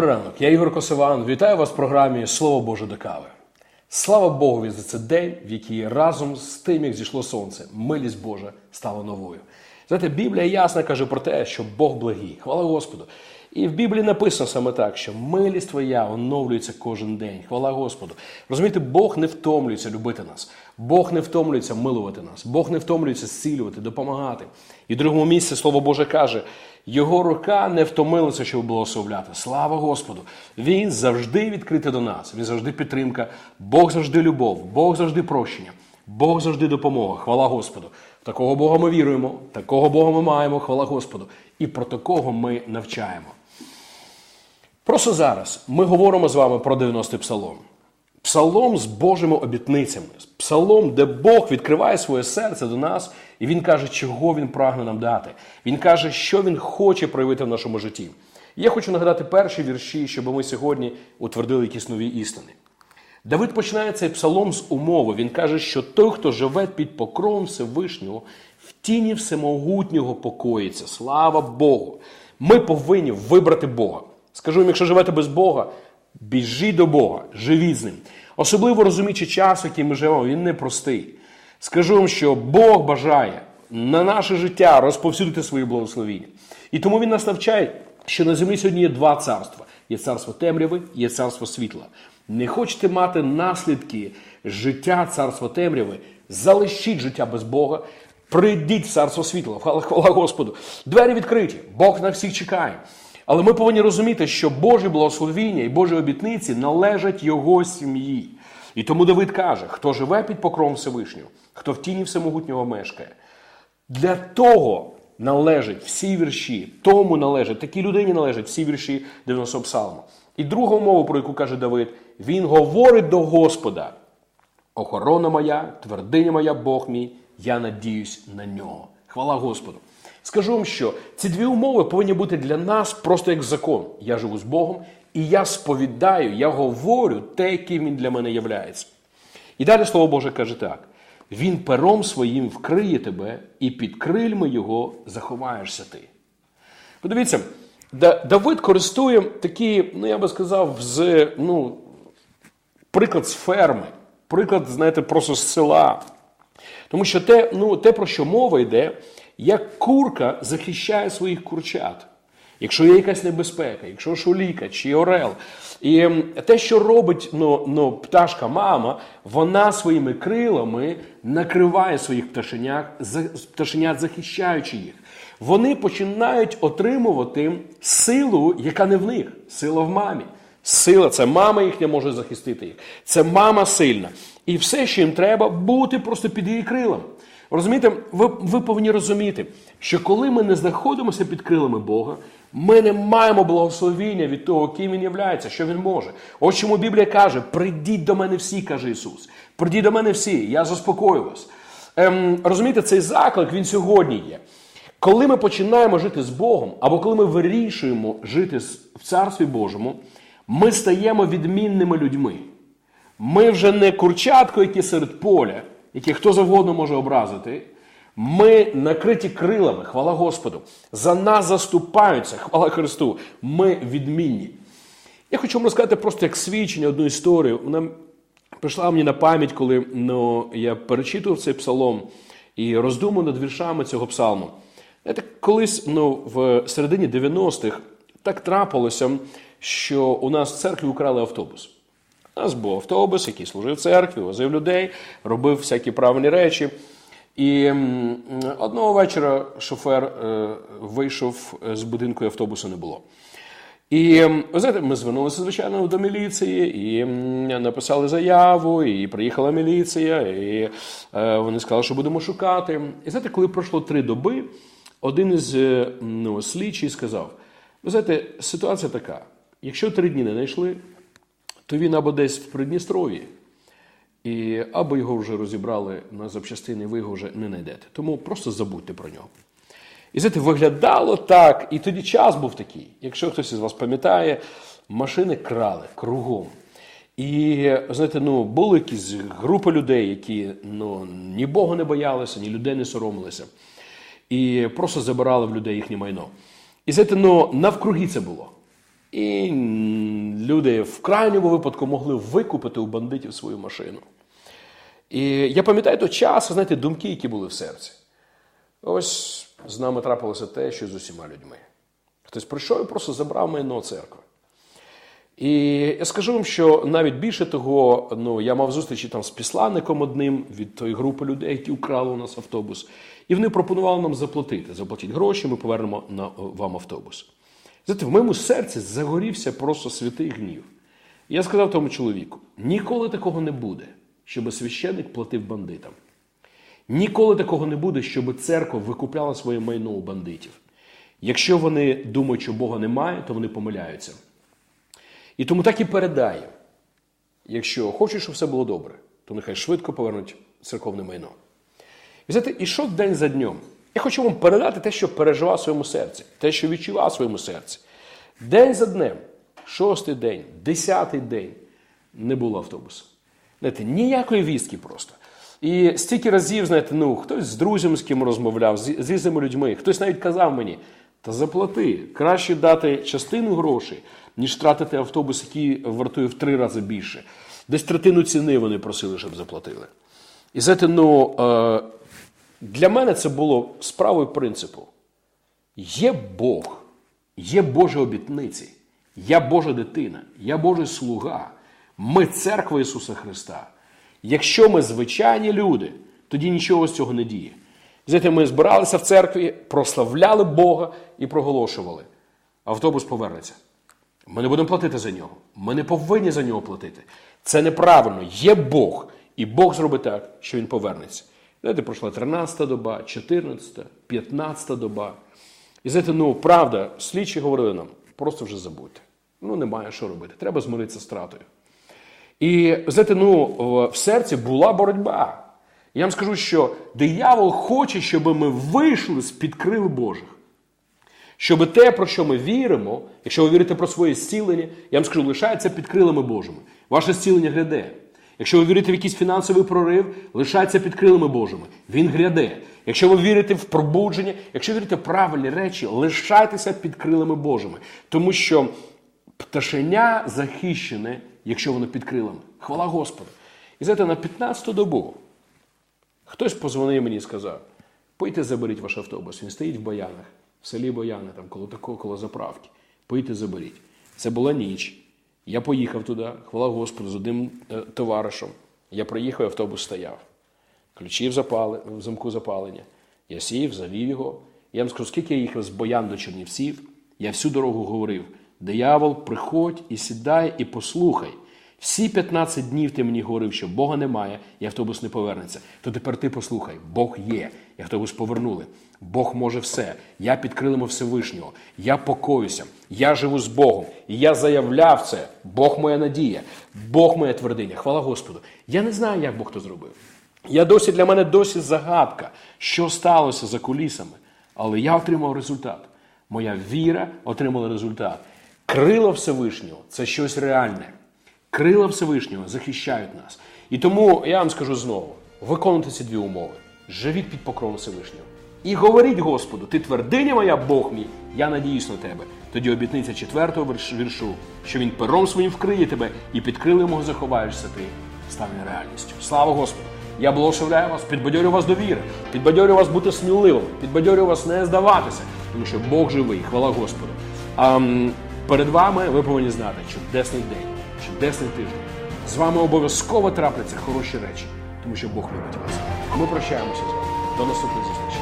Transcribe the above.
Добрий ранок, я Ігор Косиван. Вітаю вас в програмі Слово Боже до кави. Слава Богові за цей день, в який разом з тим, як зійшло сонце, милість Божа стала новою. Знаєте, Біблія ясно каже про те, що Бог благий. Хвала Господу. І в Біблії написано саме так, що милість твоя оновлюється кожен день. Хвала Господу. Розумієте, Бог не втомлюється любити нас, Бог не втомлюється милувати нас, Бог не втомлюється зцілювати, допомагати. І в другому місці Слово Боже каже: Його рука не втомилася, щоб благословляти. Слава Господу! Він завжди відкритий до нас, він завжди підтримка, Бог завжди любов, Бог завжди прощення, Бог завжди допомога. Хвала Господу. Такого Бога ми віруємо, такого Бога ми маємо, хвала Господу. І про такого ми навчаємо. Просто зараз ми говоримо з вами про 90-й псалом. Псалом з Божими обітницями, псалом, де Бог відкриває своє серце до нас, і Він каже, чого Він прагне нам дати. Він каже, що Він хоче проявити в нашому житті. І я хочу нагадати перші вірші, щоб ми сьогодні утвердили якісь нові істини. Давид починає цей псалом з умови. Він каже, що той, хто живе під покровом Всевишнього, в тіні всемогутнього покоїться. Слава Богу! Ми повинні вибрати Бога. Скажу вам, якщо живете без Бога, біжіть до Бога, живіть з ним. Особливо розуміючи час, який ми живемо, він непростий. Скажу вам, що Бог бажає на наше життя розповсюдити свої благословіння. І тому він нас навчає, що на землі сьогодні є два царства: є царство темряви, є царство світла. Не хочете мати наслідки життя царства темряви, залишіть життя без Бога, прийдіть в царство світла. Хвала, Господу. Двері відкриті, Бог на всіх чекає. Але ми повинні розуміти, що Божі благословіння і Божі обітниці належать Його сім'ї. І тому Давид каже: хто живе під покровом Всевишнього, хто в тіні всемогутнього мешкає. Для того належать всі вірші, тому належать, такій людині належать всі вірші 90 псалму. І друга умова, про яку каже Давид, він говорить до Господа. Охорона моя, твердиня моя, Бог мій, я надіюсь на нього. Хвала Господу. Скажу вам, що ці дві умови повинні бути для нас просто як закон. Я живу з Богом, і я сповідаю, я говорю те, яким він для мене являється. І далі Слово Боже каже так: Він пером своїм вкриє тебе, і під крильми його заховаєшся ти. Подивіться, Давид користує такі, ну я би сказав, з, ну, приклад з ферми, приклад, знаєте, просто з села. Тому що те, ну, те, про що мова йде, як курка захищає своїх курчат. Якщо є якась небезпека, якщо шуліка чи орел. І те, що робить ну, ну, пташка мама, вона своїми крилами накриває своїх пташенят, пташенят, захищаючи їх. Вони починають отримувати силу, яка не в них, сила в мамі. Сила це мама їхня може захистити їх. Це мама сильна. І все, що їм треба, бути просто під її крилами. Розумієте, ви, ви повинні розуміти, що коли ми не знаходимося під крилами Бога, ми не маємо благословіння від того, ким він являється, що він може. Ось чому Біблія каже: прийдіть до мене всі, каже Ісус. Прийдіть до мене всі, я заспокою вас. Ем, Розумієте, цей заклик він сьогодні є. Коли ми починаємо жити з Богом, або коли ми вирішуємо жити в Царстві Божому, ми стаємо відмінними людьми. Ми вже не курчатко, які серед поля, які хто завгодно може образити. Ми накриті крилами, хвала Господу. За нас заступаються, хвала Христу. Ми відмінні. Я хочу вам розказати просто як свідчення одну історію. Вона прийшла мені на пам'ять, коли ну, я перечитував цей псалом і роздумав над віршами цього псалму. Знаєте, колись ну, в середині 90-х так трапилося, що у нас в церкві украли автобус. У нас був автобус, який служив церкві, возив людей, робив всякі правильні речі. І одного вечора шофер е, вийшов з будинку і автобусу не було. І знаєте, ми звернулися, звичайно, до міліції і написали заяву, і приїхала міліція, і е, вони сказали, що будемо шукати. І знаєте, коли пройшло три доби, один із е, ну, слідчий сказав: ви знаєте, ситуація така: якщо три дні не знайшли, то він або десь в Придністров'ї, і або його вже розібрали на запчастини, ви його вже не знайдете. Тому просто забудьте про нього. І знаєте, виглядало так, і тоді час був такий. Якщо хтось із вас пам'ятає, машини крали кругом. І знаєте, ну були якісь групи людей, які ну, ні Бога не боялися, ні людей не соромилися. І просто забирали в людей їхнє майно. І знаєте, ну навкруги це було. І люди в крайньому випадку могли викупити у бандитів свою машину. І я пам'ятаю той час, знаєте, думки, які були в серці. Ось з нами трапилося те, що з усіма людьми. Хтось прийшов і просто забрав майно церкви. І я скажу вам, що навіть більше того, ну я мав зустрічі там з післанником одним від тої групи людей, які украли у нас автобус, і вони пропонували нам заплатити. Заплатіть гроші, ми повернемо на вам автобус. Знаєте, в моєму серці загорівся просто святий гнів. І я сказав тому чоловіку: ніколи такого не буде, щоб священник платив бандитам. Ніколи такого не буде, щоб церква викупляла своє майно у бандитів. Якщо вони думають, що Бога немає, то вони помиляються. І тому так і передає. Якщо хочеш, щоб все було добре, то нехай швидко повернуть церковне майно. І знаєте, ішов день за днем. Я хочу вам передати те, що переживав в своєму серці, те, що відчував в своєму серці. День за днем, шостий день, десятий день не було автобуса. Знаєте, ніякої вістки просто. І стільки разів, знаєте, ну, хтось з друзями з ким розмовляв, з, з різними людьми, хтось навіть казав мені, та заплати, краще дати частину грошей, ніж тратити автобус, який вартує в три рази більше. Десь третину ціни вони просили, щоб заплатили. І знаєте, ну, е, для мене це було справою принципу. Є Бог, є Божі обітниці, я Божа дитина, я Божий слуга, ми церква Ісуса Христа. Якщо ми звичайні люди, тоді нічого з цього не діє. Знаєте, ми збиралися в церкві, прославляли Бога і проголошували. Автобус повернеться. Ми не будемо платити за нього. Ми не повинні за нього платити. Це неправильно. Є Бог. І Бог зробить так, що він повернеться. Знаєте, пройшла 13-та доба, 14-та, 15-та доба. І знаєте, ну правда, слідчі говорили нам, просто вже забудьте. Ну, немає що робити. Треба змиритися з стратою. І знаєте, ну, в серці була боротьба. Я вам скажу, що диявол хоче, щоб ми вийшли з під крил Божих. Щоб те, про що ми віримо, якщо ви вірите про своє зцілення, я вам скажу, лишається під крилами Божими. Ваше зцілення гряде. Якщо ви вірите в якийсь фінансовий прорив, лишається під крилами Божими. Він гряде. Якщо ви вірите в пробудження, якщо вірите в правильні речі, лишайтеся під крилами Божими. Тому що пташеня захищене, якщо воно під крилами. Хвала Господу. І знаєте, на 15-ту добу хтось позвонив мені і сказав: Пийте, заберіть ваш автобус. Він стоїть в Боянах, в селі Бояни, там коло такого, коло заправки. Пийте, заберіть. Це була ніч. Я поїхав туди, хвала Господу, з одним е, товаришем. Я приїхав, автобус стояв. Ключі в, запали, в замку запалення. Я сів, завів його. Я вам скажу, скільки я їхав з Боян до Чернівців, я всю дорогу говорив: диявол, приходь і сідай, і послухай. Всі 15 днів ти мені говорив, що Бога немає, і автобус не повернеться. То тепер ти послухай, Бог є, і автобус повернули. Бог може все. Я під крилами Всевишнього. Я покоюся, я живу з Богом. І я заявляв це. Бог моя надія, Бог моя твердиня. Хвала Господу. Я не знаю, як Бог то зробив. Я досі для мене досі загадка, що сталося за кулісами. Але я отримав результат. Моя віра отримала результат. Крила Всевишнього це щось реальне. Крила Всевишнього захищають нас. І тому я вам скажу знову: виконуйте ці дві умови. Живіть під покровом Всевишнього. І говоріть Господу, ти твердиня моя, Бог мій, я надіюсь на тебе. Тоді обітниця четвертого віршу, що він пером своїм вкриє тебе і під крилем його заховаєшся ти, стане реальністю. Слава Господу! Я благословляю вас, підбадьорю вас до віри, підбадьорю вас бути сміливим, підбадьорю вас не здаватися, тому що Бог живий, хвала Господу. А перед вами ви повинні знати, чудесний день, чудесний тиждень. З вами обов'язково трапляться хороші речі, тому що Бог любить вас. Ми прощаємося з вами. До наступної зустрічі.